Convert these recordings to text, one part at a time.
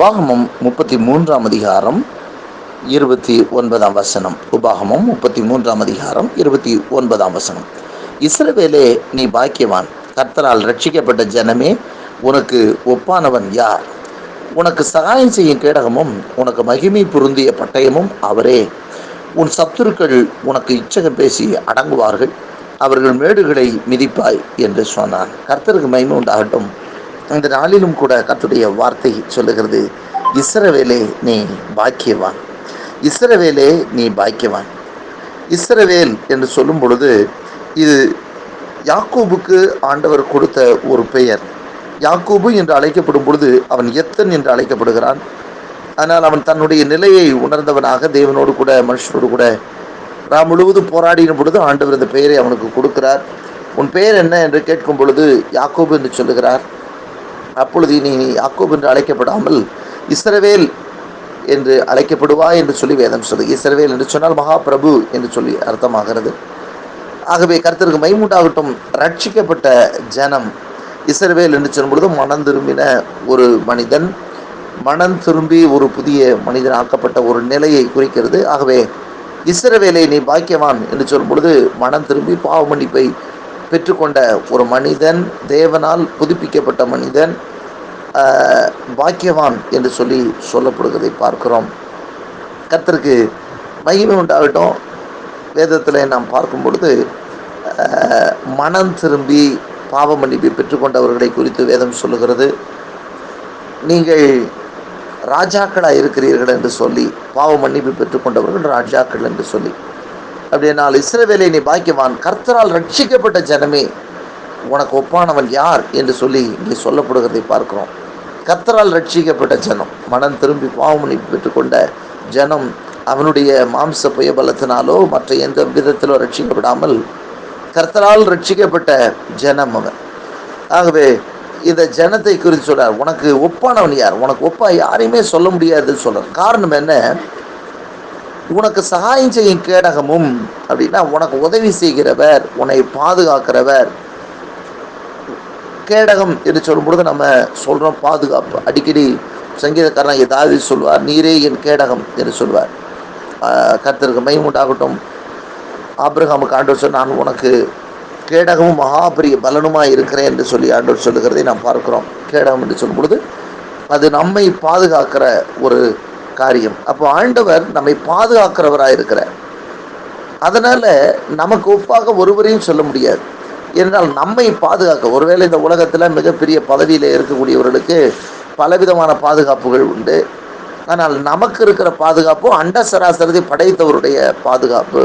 உபாகமம் முப்பத்தி மூன்றாம் அதிகாரம் இருபத்தி ஒன்பதாம் வசனம். உபாகமம் முப்பத்தி மூன்றாம் அதிகாரம் இருபத்தி ஒன்பதாம் வசனம். இஸ்ரவேலே நீ பாக்கியவான். கர்த்தரால் ரட்சிக்கப்பட்ட ஜனமே உனக்கு ஒப்பானவன் யார்? உனக்கு சகாயம் செய்யும் கேடகமும் உனக்கு மகிமை பொருந்திய பட்டயமும் அவரே. உன் சத்துருக்கள் உனக்கு இச்சகம் பேசி அடங்குவார்கள். அவர்கள் மேடுகளை மிதிப்பாய் என்று சொன்னான். கர்த்தருக்கு மகிமை உண்டாகட்டும். இந்த நாளிலும் கூட கத்துடைய வார்த்தை சொல்லுகிறது இஸ்ரவேலே நீ பாக்கியவான். இஸ்ரவேலே நீ பாக்கியவான். இஸ்ரவேல் என்று சொல்லும் பொழுது இது யாக்கூபுக்கு ஆண்டவர் கொடுத்த ஒரு பெயர். யாக்கூபு என்று அழைக்கப்படும் பொழுது அவன் எத்தன் என்று அழைக்கப்படுகிறான். ஆனால் அவன் தன்னுடைய நிலையை உணர்ந்தவனாக தேவனோடு கூட மனுஷனோடு கூட நான் முழுவதும் போராடின பொழுது ஆண்டவர் இந்த பெயரை அவனுக்கு கொடுக்கிறார். உன் பெயர் என்ன? என்று கேட்கும் பொழுது யாக்கோபு என்று சொல்லுகிறார் அப்பொழுது நீ யாக்கோப் என்று அழைக்கப்படாமல் இஸ்ரவேல் என்று அழைக்கப்படுவா என்று சொல்லி வேதம் சொல்லுது. இஸ்ரவேல் என்று சொன்னால் மகாபிரபு என்று சொல்லி அர்த்தமாகிறது. ஆகவே கருத்திற்கு மைமுண்டாகட்டும் ரட்சிக்கப்பட்ட ஜனம் இஸ்ரவேல் என்று சொல்லும் பொழுது மனம் திரும்பின ஒரு மனிதன் மனம் திரும்பி ஒரு புதிய மனிதன் ஆக்கப்பட்ட ஒரு நிலையை குறிக்கிறது. ஆகவே இஸ்ரவேலை நீ பாக்கியவான் என்று சொல்லும் பொழுது மனம் திரும்பி பாவ மன்னிப்பை பெற்றுக்கொண்ட ஒரு மனிதன் தேவனால் புதுப்பிக்கப்பட்ட மனிதன் பாக்கியவான் என்று சொல்லி சொல்லப்படுவதை பார்க்கிறோம். கர்த்தருக்கு மகிமை உண்டாகட்டும். வேதத்தில் நாம் பார்க்கும் பொழுது மனம் திரும்பி பாவ மன்னிப்பை பெற்றுக்கொண்டவர்களை குறித்து வேதம் சொல்லுகிறது. நீங்கள் ராஜாக்களாக இருக்கிறீர்கள் என்று சொல்லி பாவ மன்னிப்பு பெற்றுக்கொண்டவர்கள் ராஜாக்கள் என்று சொல்லி. அப்படின்னால் இஸ்ரவேலை நீ பாக்கியவான். கர்த்தரால் ரட்சிக்கப்பட்ட ஜனமே உனக்கு ஒப்பானவன் யார் என்று சொல்லி இங்கே சொல்லப்படுகிறதை பார்க்கிறோம். கர்த்தரால் ரட்சிக்கப்பட்ட ஜனம் மனம் திரும்பி பாவ பெற்றுக்கொண்ட ஜனம் அவனுடைய மாம்ச புயபலத்தினாலோ மற்ற எந்த விதத்திலோ ரட்சிக்கப்படாமல் கர்த்தரால் ரட்சிக்கப்பட்ட ஜனம் அவன். ஆகவே இந்த ஜனத்தை குறித்து சொல்றார் உனக்கு ஒப்பானவன் யார்? உனக்கு ஒப்பா யாரையுமே சொல்ல முடியாதுன்னு சொல்றார். காரணம் என்ன? உனக்கு சகாயம் செய்யும் கேடகமும் அப்படின்னா உனக்கு உதவி செய்கிறவர் உன்னை பாதுகாக்கிறவர். கேடகம் என்று சொல்லும் பொழுது நம்ம சொல்கிறோம் பாதுகாப்பு. அடிக்கடி சங்கீதக்காரன் ஏதாவது சொல்வார் நீரே என் கேடகம் என்று சொல்வார் கர்த்தருக்கு மைமுண்டாகட்டும் ஆபிரகாமுக்கு ஆண்டவர் சொன்ன நான் உனக்கு கேடகமும் மகாபரிய பலனுமாக இருக்கிறேன் என்று சொல்லி ஆண்டவர் சொல்லுகிறதை நாம் பார்க்கிறோம். கேடகம் என்று சொல்லும் பொழுது அது நம்மை பாதுகாக்கிற ஒரு காரியம். அப்போ ஆண்டவர் நம்மை பாதுகாக்கிறவராக இருக்கிறார். அதனால் நமக்கு ஒப்பாக ஒருவரையும் சொல்ல முடியாது. என்றால் நம்மை பாதுகாக்க ஒருவேளை இந்த உலகத்தில் மிகப்பெரிய பதவியில் இருக்கக்கூடியவர்களுக்கு பலவிதமான பாதுகாப்புகள் உண்டு. ஆனால் நமக்கு இருக்கிற பாதுகாப்பு அண்ட சராசரத்தை படைத்தவருடைய பாதுகாப்பு.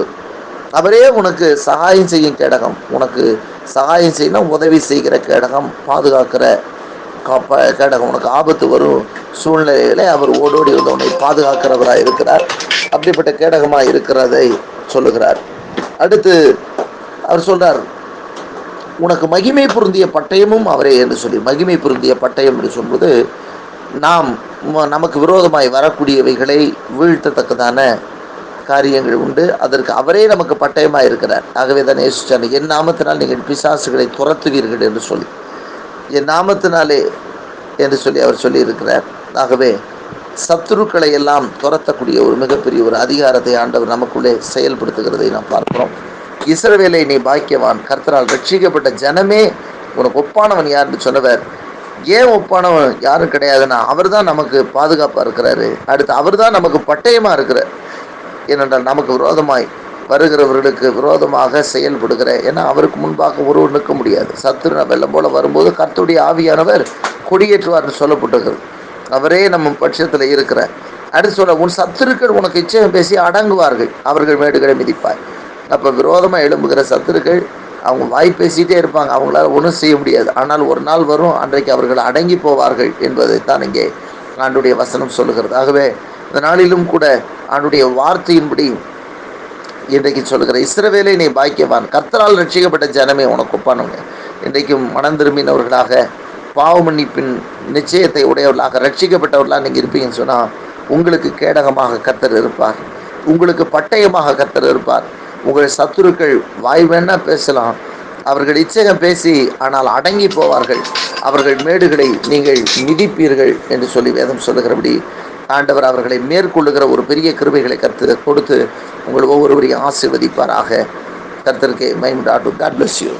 அவரே உனக்கு சகாயம் செய்யும் கேடகம். உனக்கு சகாயம் செய்யணும் உதவி செய்கிற கேடகம் பாதுகாக்கிற காப்ப கேடகம். உனக்கு ஆபத்து வரும். சூழ்நிலையில் அவர் ஓடோடி வந்து உன்னை பாதுகாக்கிறவராக இருக்கிறார். அப்படிப்பட்ட கேடகமாக இருக்கிறதை சொல்லுகிறார். அடுத்து அவர் சொல்கிறார் உனக்கு மகிமை பொருந்திய பட்டயமும் அவரே என்று சொல்லி மகிமை பொருந்திய பட்டயம் என்று சொல்வது நாம் நமக்கு விரோதமாய் வரக்கூடியவைகளை வீழ்த்தத்தக்கதான காரியங்கள் உண்டு. அதற்கு அவரே நமக்கு பட்டயமாக இருக்கிறார். ஆகவே தான் யோசிச்சார் என் நாமத்தினால் நீங்கள் பிசாசுகளை துரத்துவீர்கள் என்று சொல்லி. என் நாமத்தினாலே என்று சொல்லி அவர் சொல்லியிருக்கிறார். ஆகவே சத்துருக்களை எல்லாம் துரத்தக்கூடிய ஒரு மிகப்பெரிய ஒரு அதிகாரத்தை ஆண்டவர் நமக்குள்ளே செயல்படுத்துகிறதை நாம் பார்க்கிறோம். இஸ்ரவேலை நீ பாக்கியவான் கர்த்தரால் ரட்சிக்கப்பட்ட ஜனமே உனக்கு ஒப்பானவன் யாருன்னு சொன்னவர். ஏன் ஒப்பானவன்? யாரும் கிடையாதுன்னா அவர் தான் நமக்கு பாதுகாப்பாக இருக்கிறாரு. அடுத்து அவர் தான் நமக்கு பட்டயமாக இருக்கிறார். ஏனென்றால் நமக்கு விரோதமாய் வருகிறவர்களுக்கு விரோதமாக செயல்படுகிற ஏன்னா அவருக்கு முன்பாக ஒருவர் நிற்க முடியாது. சத்துருன வெள்ளம் போல வரும்போது கர்த்துடைய ஆவியானவர் கொடியேற்றுவார்னு சொல்லப்பட்டிருக்கிறது. அவரே நம்ம பட்சத்தில் இருக்கிறார் அடுத்து சொல்ல உன் சத்துருக்கள் உனக்கு இச்சகம் பேசி அடங்குவார்கள். அவர்கள் மேடுகளை மிதிப்பார். அப்போ விரோதமாக எழும்புகிற சத்துருக்கள் அவங்க வாய் பேசிகிட்டே இருப்பாங்க. அவங்களால ஒன்றும் செய்ய முடியாது. ஆனால் ஒரு நாள் வரும் அன்றைக்கு அவர்கள் அடங்கி போவார்கள் என்பதைத்தான் இங்கே ஆண்டுடைய வசனம் சொல்லுகிறது. ஆகவே இந்த நாளிலும் கூட ஆண்டுடைய வார்த்தையின்படி இன்றைக்கு சொல்லுகிற இஸ்ரவேலை நீ பாக்கியவான். கர்த்தரால் ரட்சிக்கப்பட்ட ஜனமே உனக்கு ஒப்பானவங்க. இன்றைக்கும் மனம் திரும்பினவர்களாக பாவமன்னிப்பின் நிச்சயத்தை உடையவர்களாக ரட்சிக்கப்பட்டவர்களாக நீங்கள் இருப்பீங்கன்னு சொன்னால் உங்களுக்கு கேடகமாக கர்த்தர் இருப்பார். உங்களுக்கு பட்டயமாக கர்த்தர் இருப்பார். உங்கள் சத்துருக்கள் வாய் வேணா பேசலாம். அவர்கள் இச்சகம் பேசி ஆனால் அடங்கி போவார்கள். அவர்கள் மேடுகளை நீங்கள் மிதிப்பீர்கள் என்று சொல்லி வேதம் சொல்லுகிறபடி ஆண்டவர் அவர்களை மேற்கொள்ளுகிற ஒரு பெரிய கிருபைகளை கருத்து கொடுத்து உங்கள் ஒவ்வொருவரையும் ஆசீர்வதிப்பாராக. கர்த்தருக்கு டு காட் பிளஸ் யூ